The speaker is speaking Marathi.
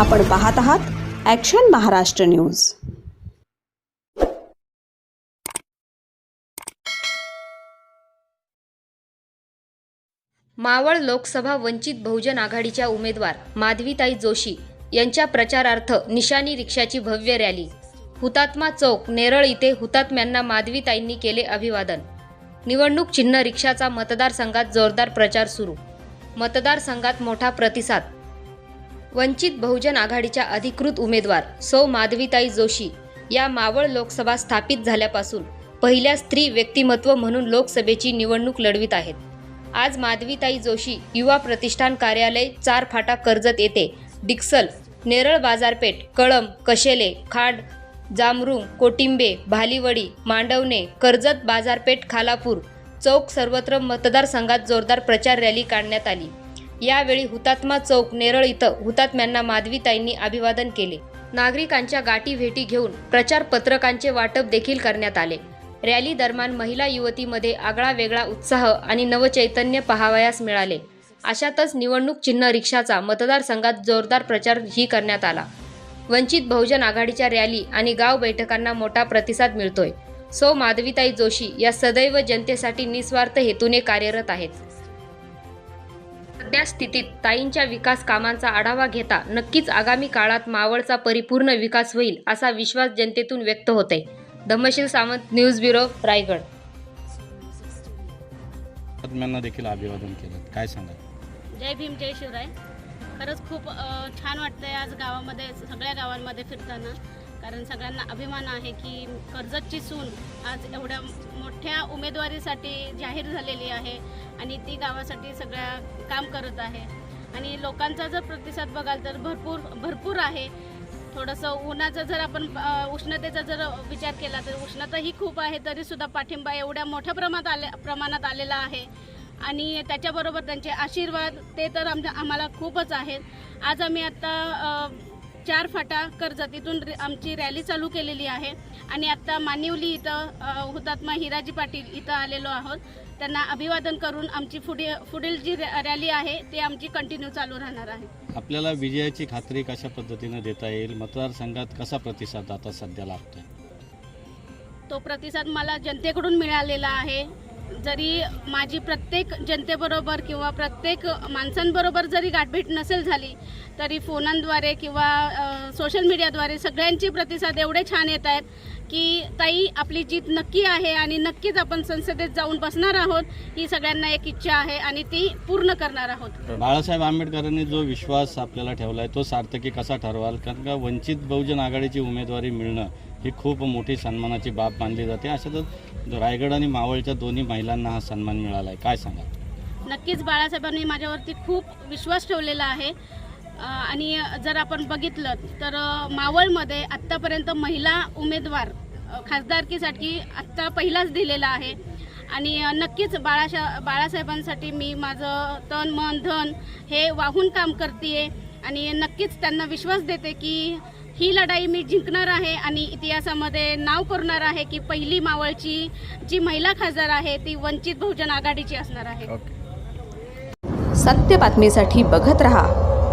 आपण पाहत आहात ॲक्शन महाराष्ट्र न्यूज मावळ लोकसभा वंचित बहुजन आघाडीच्या उमेदवार माधवीताई जोशी यांच्या प्रचारार्थ निशाणी रिक्षाची भव्य रॅली. हुतात्मा चौक नेरळ इथे हुतात्म्यांना माधवीताईंनी केले अभिवादन. निवडणूक चिन्ह रिक्षाचा मतदारसंघात जोरदार प्रचार सुरू. मतदारसंघात मोठा प्रतिसाद वंचित बहुजन आघाडीच्या अधिकृत उमेदवार सौ माधवीताई जोशी या मावळ लोकसभा स्थापित झाल्यापासून पहिल्या स्त्री व्यक्तिमत्व म्हणून लोकसभेची निवडणूक लढवित आहेत. आज माधवीताई जोशी युवा प्रतिष्ठान कार्यालय चार फाटा कर्जत येथे डिक्सल नेरळ बाजारपेठ कळम कशेले खाड जामरुंग कोटिंबे भालीवडी मांडवणे कर्जत बाजारपेठ खालापूर चौक सर्वत्र मतदारसंघात जोरदार प्रचार रॅली काढण्यात आली. यावेळी हुतात्मा चौक नेरळ इथं हुतात्म्यांना माधवीताईंनी अभिवादन केले. नागरिकांच्या गाठी भेटी घेऊन प्रचार पत्रकांचे वाटप देखील करण्यात आले. रॅली दरम्यान महिला युवतीमध्ये आगळा वेगळा उत्साह आणि नवचैतन्य पहावयास मिळाले. अशातच निवडणूक चिन्ह रिक्षाचा मतदारसंघात जोरदार प्रचार ही करण्यात आला. वंचित बहुजन आघाडीच्या रॅली आणि गाव बैठकांना मोठा प्रतिसाद मिळतोय. सौ माधवीताई जोशी या सदैव जनतेसाठी निस्वार्थ हेतूने कार्यरत आहेत. सध्या स्थितीत ताईंच्या विकास कामांचा आढावा घेता नक्कीच आगामी काळात मावळचा परिपूर्ण विकास होईल असा विश्वास जनतेतून व्यक्त होतोय धम्मशील सावंत न्यूज ब्युरो रायगड. बातम्यांना देखील अभिवादन केलं. काय सांगा जय भीम जय शिवराय. खरंच खूप अ, छान वाटतंय आज गावामध्ये सगळ्या गावांमध्ये फिरताना. कारण सगळ्यांना अभिमान आहे की कर्जतची सून आज एवढ्या मोठ्या उमेदवारीसाठी जाहीर झालेली आहे आणि ती गावासाठी सगळ्या काम करत आहे. आणि लोकांचा जर प्रतिसाद बघाल तर भरपूर भरपूर आहे. थोडंसं उन्हाचा जर आपण उष्णतेचा जर विचार केला तर उष्णता ही खूप आहे तरीसुद्धा पाठिंबा एवढ्या मोठ्या प्रमाणात आले प्रमाणात आलेला आहे. आणि त्याच्याबरोबर त्यांचे आशीर्वाद ते तर आमच्या आम्हाला खूपच आहेत. आज आम्ही आत्ता चार फाटा कर्जत इथून रि- आमची रॅली चालू केलेली आहे. आणि आत्ता मानिवली इथं हुतात्मा हिराजी पाटील इथं आलेलो आहोत. त्यांना अभिवादन करून आमची पुढे पुढील जी रॅली आहे ती आमची कंटिन्यू चालू राहणार आहे. आपल्याला विजयाची खात्री कशा पद्धतीने देता येईल? मतदारसंघात कसा प्रतिसाद आता सध्या लाभतोय तो प्रतिसाद मला जनतेकडून मिळालेला आहे. जरी माझी प्रत्येक जनतेबरोबर किंवा प्रत्येक माणसांबरोबर जरी गाठभेट नसेल झाली तरी फोनांद्वारे किंवा सोशल मीडियाद्वारे सगळ्यांचे प्रतिसाद एवढे छान येत आहेत की ताई आपली जीत नक्की आहे आणि नक्कीच आपण संसदेत जाऊन बसणार आहोत ही सगळ्यांना एक इच्छा आहे आणि ती पूर्ण करणार आहोत. बाळासाहेब आंबेडकरांनी जो विश्वास आपल्याला ठेवलाय तो सार्थकी कसा ठरवाल? कारण का वंचित बहुजन आघाडीची उमेदवारी मिळणं ही खूप मोठी सन्मानाची बाब मानली जाते. अशातच रायगड आणि मावळच्या दोन्ही महिलांना हा सन्मान मिळाला आहे काय सांगा नक्कीच बाळासाहेबांनी माझ्यावरती खूप विश्वास ठेवलेला आहे. आणि जर आपण बघितलं तर मावळमध्ये आत्तापर्यंत महिला उमेदवार खासदारकीसाठी आत्ता पहिलाच दिलेला आहे. आणि नक्कीच बाळाशा बाळासाहेबांसाठी मी माझं तन मन धन हे वाहून काम करते आणि नक्कीच त्यांना विश्वास देते की ही लढाई मी जिंकणार आहे आणि इतिहासामध्ये नाव करणार आहे की पहिली मावळची जी महिला खासदार आहे ती वंचित बहुजन आघाडीची असणार आहे. सत्य बातमीसाठी बघत रहा.